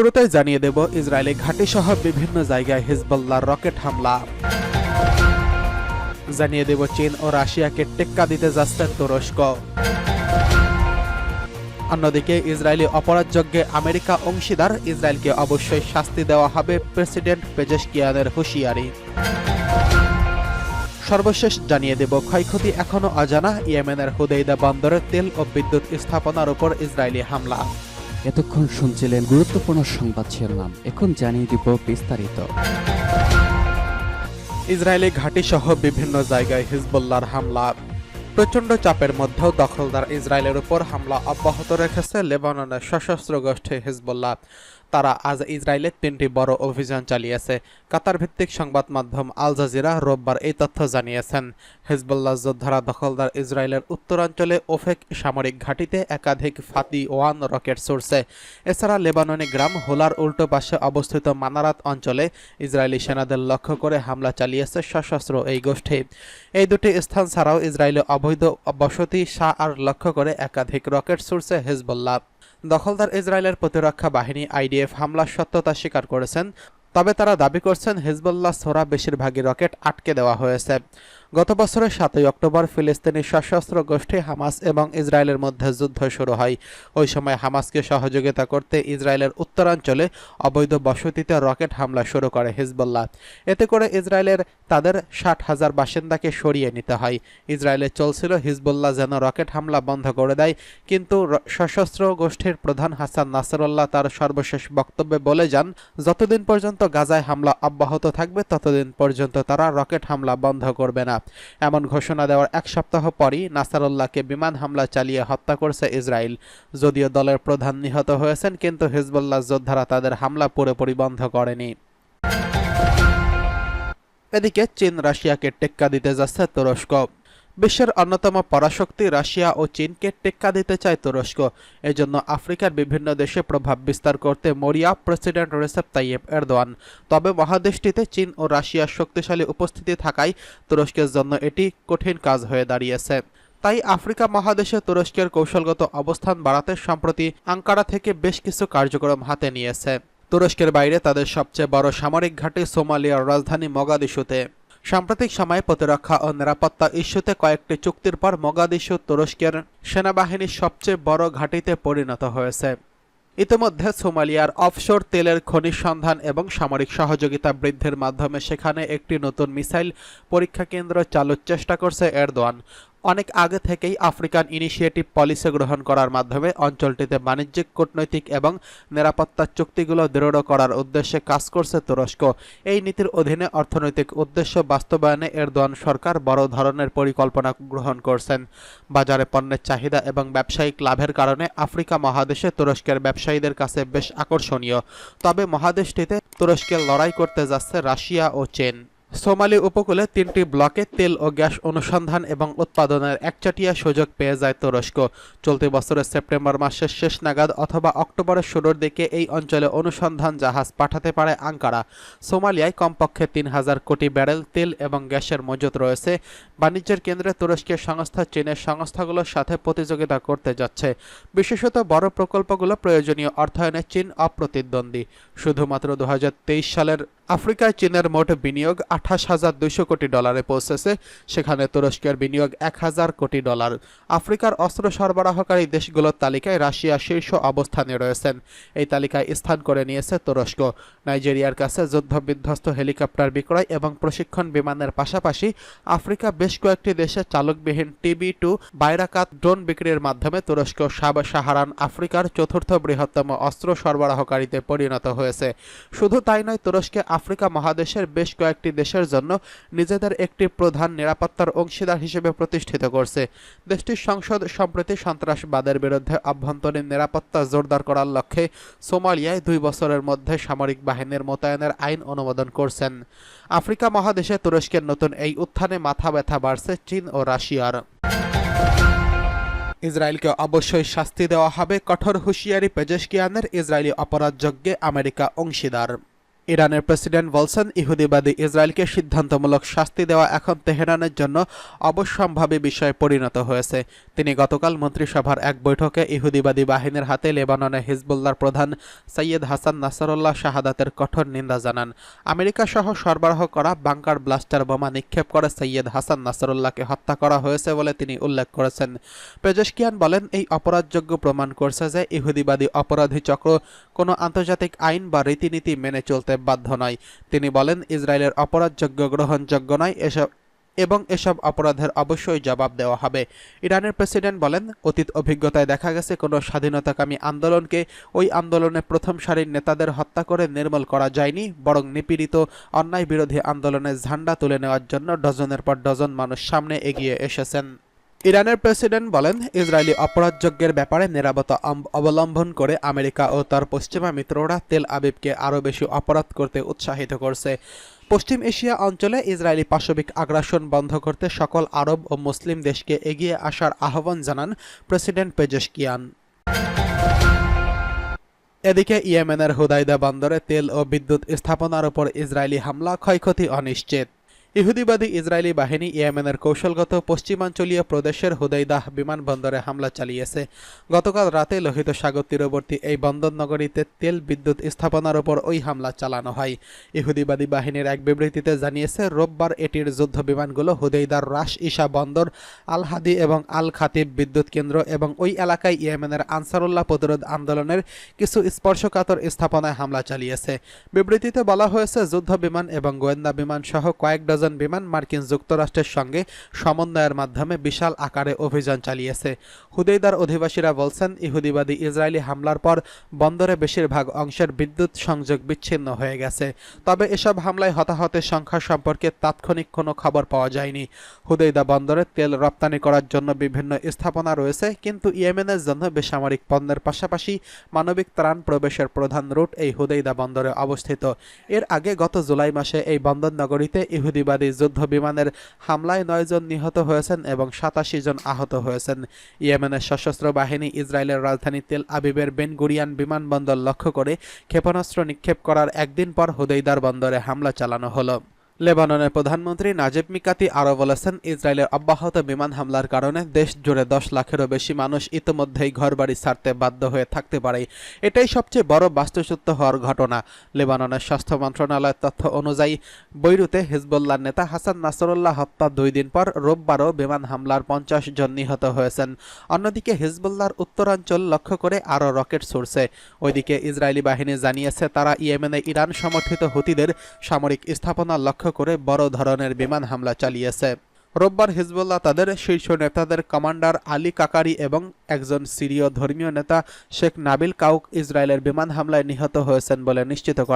শুরুতেই জানিয়ে দেব, ইসরায়েলি ঘাঁটি সহ বিভিন্ন জায়গায় হিজবুল্লাহর রকেট হামলা। জানিয়ে দেব, চীন ও রাশিয়াকে টেক্কা দিতে যাচ্ছেন তুরস্ক। অন্যদিকে, ইসরায়েলি অপরাধযজ্ঞে আমেরিকা অংশীদার ইসরায়েলকে অবশ্যই শাস্তি দেওয়া হবে প্রেসিডেন্ট পেজেশকিয়ানের হুঁশিয়ারি। সর্বশেষ জানিয়ে দেব, ক্ষয়ক্ষতি এখনও অজানা। ইয়েমেনের হুদেইদা বন্দরের তেল ও বিদ্যুৎ স্থাপনার উপর ইসরায়েলি হামলা। এতক্ষণ শুনছিলেন গুরুত্বপূর্ণ সংবাদ শিরোনাম। এখন জানিয়ে দিব বিস্তারিত। ইসরায়েলি ঘাঁটি সহ বিভিন্ন জায়গায় হিজবুল্লাহর হামলা। প্রচণ্ড চাপের মধ্যেও দখলদার ইসরায়েলের উপর হামলা অব্যাহত রেখেছে লেবাননের সশস্ত্র গোষ্ঠী হিজবুল্লাহ। তারা আজ ইসরায়েলের তিনটি বড় অভিযান চালিয়েছে। কাতার ভিত্তিক সংবাদ মাধ্যম আল জাজিরা রোববার এই তথ্য জানিয়েছেন। হিজবুল্লাহ যোদ্ধারা দখলদার ইসরায়েলের উত্তরাঞ্চলে ওফেক সামরিক ঘাঁটিতে একাধিক ফাতি ওয়ান রকেট ছুড়ছে এছাড়া লেবাননি গ্রাম হোলার উল্টো পাশে অবস্থিত মানারাত অঞ্চলে ইসরায়েলি সেনাদের লক্ষ্য করে হামলা চালিয়েছে সশস্ত্র এই গোষ্ঠী। এই দুটি স্থান ছাড়াও ইসরায়েলি অবৈধ বসতি শাহ আর লক্ষ্য করে একাধিক রকেট ছুড়ছে হিজবুল্লাহ। দখলদার ইসরায়েলের প্রতিরক্ষা বাহিনী আইডিএফ হামলার সত্যতা স্বীকার করেছেন, তবে তারা দাবি করছেন হিজবুল্লাহ সোরা বেশিরভাগই রকেট আটকে দেওয়া হয়েছে। গত বছরের সাতই অক্টোবর ফিলিস্তিনি সশস্ত্র গোষ্ঠী হামাস এবং ইসরায়েলের মধ্যে যুদ্ধ শুরু হয়। ওই সময় হামাসকে সহযোগিতা করতে ইসরায়েলের উত্তরাঞ্চলে অবৈধ বসতিতে রকেট হামলা শুরু করে হিজবুল্লাহ। এতে করে ইসরায়েলের তাদের ষাট হাজার বাসিন্দাকে সরিয়ে নিতে হয়। ইসরায়েলে চলছিল হিজবুল্লাহ যেন রকেট হামলা বন্ধ করে দেয়, কিন্তু সশস্ত্র গোষ্ঠীর প্রধান হাসান নাসরুল্লাহ তার সর্বশেষ বক্তব্যে বলে যান, যতদিন পর্যন্ত গাজায় হামলা অব্যাহত থাকবে, ততদিন পর্যন্ত তারা রকেট হামলা বন্ধ করবে না। এমন ঘোষণা দেওয়ার এক সপ্তাহ পরই নাসারুল্লাহকে বিমান হামলা চালিয়ে হত্যা করছে ইসরায়েল। যদিও দলের প্রধান নিহত হয়েছেন, কিন্তু হিজবুল্লাহ যোদ্ধারা তাদের হামলা পুরোপুরি বন্ধ করেনি। এদিকে চীন রাশিয়াকে টেক্কা দিতে যাচ্ছে তুরস্ক। বিশ্বের অন্যতম পরাশক্তি রাশিয়া ও চীনকে টেক্কা দিতে চায় তুরস্ক। এজন্য আফ্রিকার বিভিন্ন দেশে প্রভাব বিস্তার করতে মরিয়া প্রেসিডেন্ট রেসেপ তাইয়েব এরদোয়ান। তবে মহাদেশটিতে চীন ও রাশিয়ার শক্তিশালী উপস্থিতি থাকায় তুরস্কের জন্য এটি কঠিন কাজ হয়ে দাঁড়িয়েছে। তাই আফ্রিকা মহাদেশে তুরস্কের কৌশলগত অবস্থান বাড়াতে সম্প্রতি আঙ্কারা থেকে বেশ কিছু কার্যক্রম হাতে নিয়েছে। তুরস্কের বাইরে তাদের সবচেয়ে বড় সামরিক ঘাঁটি সোমালিয়ার রাজধানী মগাদিশুতে সাম্প্রতিক সময়ে প্রতিরক্ষা ও নিরাপত্তা ইস্যুতে কয়েকটি চুক্তির পর মগাদিশু তুরস্কের সেনাবাহিনীর সবচেয়ে বড় ঘাঁটিতে পরিণত হয়েছে। ইতিমধ্যে সোমালিয়ার অফশোর তেলের খনিজ সন্ধান এবং সামরিক সহযোগিতা বৃদ্ধির মাধ্যমে সেখানে একটি নতুন মিসাইল পরীক্ষা কেন্দ্র চালুর চেষ্টা করছে এরদোয়ান। অনেক আগে থেকেই আফ্রিকান ইনিশিয়েটিভ পলিসি গ্রহণ করার মাধ্যমে অঞ্চলটিতে বাণিজ্যিক, কূটনৈতিক এবং নিরাপত্তা চুক্তিগুলো দৃঢ় করার উদ্দেশ্যে কাজ করছে তুরস্ক। এই নীতির অধীনে অর্থনৈতিক উদ্দেশ্য বাস্তবায়নে এরদোয়ান সরকার বড় ধরনের পরিকল্পনা গ্রহণ করছেন। বাজারে পণ্যের চাহিদা এবং ব্যবসায়িক লাভের কারণে আফ্রিকা মহাদেশে তুরস্কের ব্যবসায়ীদের কাছে বেশ আকর্ষণীয়। তবে মহাদেশটিতে তুরস্কের লড়াই করতে যাচ্ছে রাশিয়া ও চীন। সোমালি উপকূলে তিনটি ব্লকে তেল ও গ্যাস অনুসন্ধান এবং উৎপাদনের একচাটিয়া সুযোগ পেয়ে যায় তুরস্ক। চলতি বছরের সেপ্টেম্বর মাসের শেষ নাগাদ অথবা অক্টোবরের শুরুর দিকে এই অঞ্চলে অনুসন্ধান জাহাজ পাঠাতে পারে আঙ্কারা। সোমালিয়ায় কমপক্ষে তিন হাজার কোটি ব্যারেল তেল এবং গ্যাসের মজুত রয়েছে। বাণিজ্যের কেন্দ্রে তুরস্কের সংস্থা চীনের সংস্থাগুলোর সাথে প্রতিযোগিতা করতে যাচ্ছে। বিশেষত বড় প্রকল্পগুলো প্রয়োজনীয় অর্থায়নে চীন অপ্রতিদ্বন্দ্বী। শুধুমাত্র দু হাজার তেইশ সালের আফ্রিকায় চীনের মোট বিনিয়োগ আঠাশ হাজার দুইশো কোটি ডলারে পৌঁছেছে, সেখানে তুরস্কের বিনিয়োগ এক হাজার কোটি ডলার। আফ্রিকার অস্ত্র সরবরাহকারী দেশগুলোর তালিকায় রাশিয়া শীর্ষ অবস্থানে রয়েছেন। এই তালিকায় স্থান করে নিয়েছে তুরস্ক। নাইজেরিয়ার কাছে যুদ্ধ বিধ্বস্ত হেলিকপ্টার বিক্রয় এবং প্রশিক্ষণ বিমানের পাশাপাশি আফ্রিকা বেশ কয়েকটি দেশে চালকবিহীন T B two Bayraktar drone বিক্রির মাধ্যমে তুরস্ক সাব সাহারান আফ্রিকার চতুর্থ বৃহত্তম অস্ত্র সরবরাহকারীতে পরিণত হয়েছে। শুধু তাই নয়, তুরস্কে আফ্রিকা মহাদেশের বেশ কয়েকটি দেশের জন্য নিজেদের একটি প্রধান নিরাপত্তার অংশীদার হিসেবে প্রতিষ্ঠিত করছে। দেশটির সংসদ সম্প্রতি সন্ত্রাসবাদের বিরুদ্ধে আভ্যন্তরীণ নিরাপত্তা জোরদার করার লক্ষ্যে সোমালিয়ায় দুই বছরের মধ্যে সামরিক বাহিনীর মোতায়েনের আইন অনুমোদন করছেন। আফ্রিকা মহাদেশে তুরস্কের নতুন এই উত্থানে মাথা ব্যথা বাড়ছে চীন ও রাশিয়ার। ইসরায়েলকে অবশ্যই শাস্তি দেওয়া হবে। কঠোর হুঁশিয়ারি পেজেশকিয়ানের ইসরায়েলি অপরাধযজ্ঞে আমেরিকা অংশীদার। ইরানের প্রেসিডেন্ট বলছেন ইহুদিবাদী ইসরায়েলকে সিদ্ধান্তমূলক শাস্তি দেওয়া এখন তেহরানের জন্য অবশ্যম্ভাবী বিষয়ে পরিণত হয়েছে। তিনি গতকাল মন্ত্রিসভার এক বৈঠকে ইহুদিবাদী বাহিনীর হাতে লেবাননে হিজবুল্লাহর প্রধান সৈয়দ হাসান নাসরুল্লাহ শাহাদাতের কঠোর নিন্দা জানান। আমেরিকা সহ সরবরাহ করা বাংকার ব্লাস্টার বোমা নিক্ষেপ করে সৈয়দ হাসান নাসরুল্লাহকে হত্যা করা হয়েছে বলে তিনি উল্লেখ করেছেন। পেজেশকিয়ান বলেন, এই অপরাধযোগ্য প্রমাণ করছে যে ইহুদিবাদী অপরাধী চক্র কোনো আন্তর্জাতিক আইন বা রীতিনীতি মেনে চলতে বাধ্য নয়। তিনি বলেন, ইসরায়েলের অপরাধযোগ্য, গ্রহণযোগ্য নয়, এসব এবং এসব অপরাধের অবশ্যই জবাব দেওয়া হবে। ইরানের প্রেসিডেন্ট বলেন, অতীত অভিজ্ঞতায় দেখা গেছে কোনো স্বাধীনতাকামী আন্দোলনকে ওই আন্দোলনে প্রথম সারির নেতাদের হত্যা করে নির্মূল করা যায়নি, বরং নিপীড়িত অন্যায় বিরোধী আন্দোলনের ঝান্ডা তুলে নেওয়ার জন্য ডজনের পর ডজন মানুষ সামনে এগিয়ে এসেছেন। ইরানের প্রেসিডেন্ট বলেন, ইসরায়েলি অপরাধযজ্ঞের ব্যাপারে নিরাপত্তা অবলম্বন করে আমেরিকা ও তার পশ্চিমা মিত্ররা তেল আবিবকে আরও বেশি অপরাধ করতে উৎসাহিত করছে। পশ্চিম এশিয়া অঞ্চলে ইসরায়েলি পাশবিক আগ্রাসন বন্ধ করতে সকল আরব ও মুসলিম দেশকে এগিয়ে আসার আহ্বান জানান প্রেসিডেন্ট পেজেশকিয়ান। এদিকে ইয়েমেনের হুদাইদা বন্দরে তেল ও বিদ্যুৎ স্থাপনার উপর ইসরায়েলি হামলা ক্ষয়ক্ষতি অনিশ্চিত। ইহুদিবাদী ইসরায়েলি বাহিনী ইয়েমেনের কৌশলগত পশ্চিমাঞ্চলীয় প্রদেশের হুদাইদাহ বিমানবন্দরে হামলা চালিয়েছে। গতকাল রাতে লোহিত সাগর তীরবর্তী এই বন্দর নগরীতে তেল বিদ্যুৎ স্থাপনার উপর ওই হামলা চালানো হয়। ইহুদিবাদী বাহিনীর এক বিবৃতিতে জানিয়েছে, রোববার এটির যুদ্ধ বিমানগুলো হুদাইদার রাস ইশা বন্দর আল হাদি এবং আল খাতিব বিদ্যুৎ কেন্দ্র এবং ওই এলাকায় ইয়েমেনের আনসারুল্লাহ প্রতিরোধ আন্দোলনের কিছু স্পর্শকাতর স্থাপনায় হামলা চালিয়েছে। বিবৃতিতে বলা হয়েছে, যুদ্ধ বিমান এবং গোয়েন্দা বিমান সহ কয়েক ডজন বিমান মার্কিন যুক্তরাষ্ট্রের সঙ্গে সমন্বয়ের মাধ্যমে বিশাল আকারে অভিযান চালিয়েছে। হুদেইদার অধিবাসীরা বলছেন, ইহুদিবাদী ইসরায়েলি হামলার পর বন্দরে বেশিরভাগ অংশের বিদ্যুৎ সংযোগ বিচ্ছিন্ন হয়ে গেছে। তবে এসব হামলায় হতাহতের সংখ্যা সম্পর্কে তাৎক্ষণিক কোনো খবর পাওয়া যায়নি। হুদেইদা বন্দরে তেল রপ্তানি করার জন্য বিভিন্ন স্থাপনা রয়েছে, কিন্তু ইয়েমেনের জন্য বেসামরিক পণ্যের পাশাপাশি মানবিক ত্রাণ প্রবেশের প্রধান রুট এই হুদেইদা বন্দরে অবস্থিত। এর আগে গত জুলাই মাসে এই বন্দর নগরীতে ইহুদিবাদী যুদ্ধ বিমানের হামলায় নয়জন নিহত হয়েছেন এবং সাতাশি জন আহত হয়েছেন। ইয়েমেনের সশস্ত্র বাহিনী ইসরায়েলের রাজধানী তেল আবিবের বেন গুরিয়ান বিমানবন্দর লক্ষ্য করে ক্ষেপণাস্ত্র নিক্ষেপ করার একদিন পর হুদেইদার বন্দরে হামলা চালানো হলো। লেবাননের প্রধানমন্ত্রী নাজিব মিকাতি আরও বলেছেন, ইসরায়েলের অব্যাহত বিমান হামলার কারণে দেশ জুড়ে দশ লাখেরও বেশি মানুষ ইতোমধ্যেই ঘরবাড়ি ছাড়তে বাধ্য হয়ে থাকতে পারে। এটাই সবচেয়ে বড় বাস্তুচ্যুত হওয়ার ঘটনা। লেবাননের স্বাস্থ্য মন্ত্রণালয়ের তথ্য অনুযায়ী, বৈরুতে হিজবুল্লাহ নেতা হাসান নাসরুল্লাহ হত্যার দুই দিন পর রোববারও বিমান হামলার পঞ্চাশ জন নিহত হয়েছেন। অন্যদিকে হিজবুল্লাহর উত্তরাঞ্চল লক্ষ্য করে আরও রকেট ছুড়ছে। ওইদিকে ইসরায়েলি বাহিনী জানিয়েছে, তারা ইয়েমেনে ইরান সমর্থিত হুতিদের সামরিক স্থাপনা লক্ষ্য করে বড় ধরনের বিমান হামলা চালিয়েছে। রোববার হিজবুল্লাহ তাদের শীর্ষ নেতাদের কমান্ডার আলী কাকারি এবং একজন সিরীয় ধর্মীয় নেতা শেখ নাবিল কাউক ইসরায়েলের বিমান হামলায় নিহত হয়েছেন বলে নিশ্চিত করে